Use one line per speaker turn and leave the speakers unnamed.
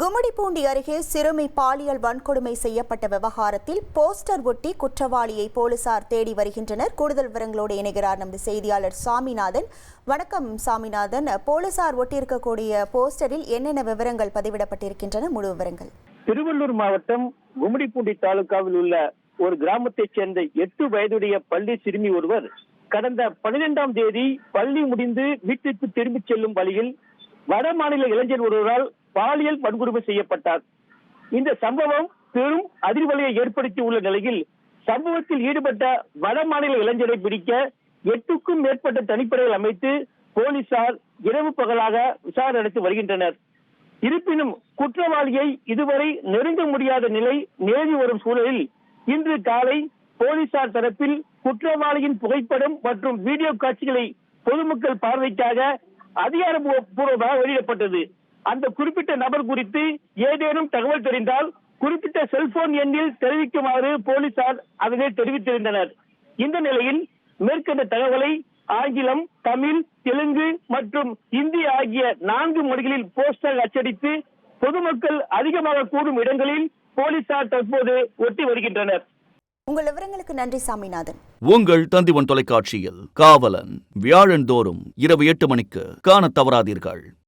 கும்மிடிப்பூண்டி அருகே சிறுமி பாலியல் வன்கொடுமை செய்யப்பட்ட விவகாரத்தில் போஸ்டர் ஒட்டி குற்றவாளியை போலீசார் தேடி வருகின்றனர். கூடுதல் விவரங்களோடு இணைகிறார் நமது செய்தியாளர் சாமிநாதன். வணக்கம் சாமிநாதன். போலீசார் ஒட்டியிருக்கக்கூடிய போஸ்டரில் என்னென்ன விவரங்கள் பதிவிடப்பட்டிருக்கின்றன? முழு விவரங்கள்.
திருவள்ளூர் மாவட்டம் கும்மிடிப்பூண்டி தாலுகாவில் உள்ள ஒரு கிராமத்தைச் சேர்ந்த எட்டு வயதுடைய பள்ளி சிறுமி ஒருவர் கடந்த பனிரெண்டாம் தேதி பள்ளி முடிந்து வீட்டிற்கு திரும்பிச் செல்லும் வழியில் வட மாநில இளைஞர் ஒருவரால் பாலியல் வன்கொடுமை செய்யப்பட்டார். இந்த சம்பவம் பெரும் அதிர்வலையை ஏற்படுத்தி உள்ள நிலையில் சம்பவத்தில் ஈடுபட்ட வட மாநில இளைஞரை பிடிக்க எட்டுக்கும் மேற்பட்ட தனிப்படைகள் அமைத்து போலீசார் இரவு பகலாக விசாரணை நடத்தி வருகின்றனர். இருப்பினும் குற்றவாளியை இதுவரை நெருங்க முடியாத நிலை நேரி வரும் சூழலில் இன்று காலை போலீசார் தரப்பில் குற்றவாளியின் புகைப்படம் மற்றும் வீடியோ காட்சிகளை பொதுமக்கள் பார்வைக்காக அதிகாரப்பூர்வமாக வெளியிடப்பட்டது. அந்த குறிப்பிட்ட நபர் குறித்து ஏதேனும் தகவல் தெரிந்தால் குறிப்பிட்ட செல்போன் எண்ணில் தெரிவிக்குமாறு போலீசார் அதனை தெரிவித்திருந்தனர். இந்த நிலையில் மேற்கண்ட தகவலை ஆங்கிலம் தமிழ் தெலுங்கு மற்றும் இந்தி ஆகிய நான்கு மொழிகளில் போஸ்டர் அச்சடித்து பொதுமக்கள் அதிகமாக கூடும் இடங்களில் போலீசார் தற்போது ஒட்டி வருகின்றனர்.
உங்கள் விவரங்களுக்கு நன்றி சாமிநாதன்.
உங்கள் தந்திவன் தொலைக்காட்சியில் காவலன் வியாழந்தோறும் இரவு எட்டு மணிக்கு காணத் தவறாதீர்கள்.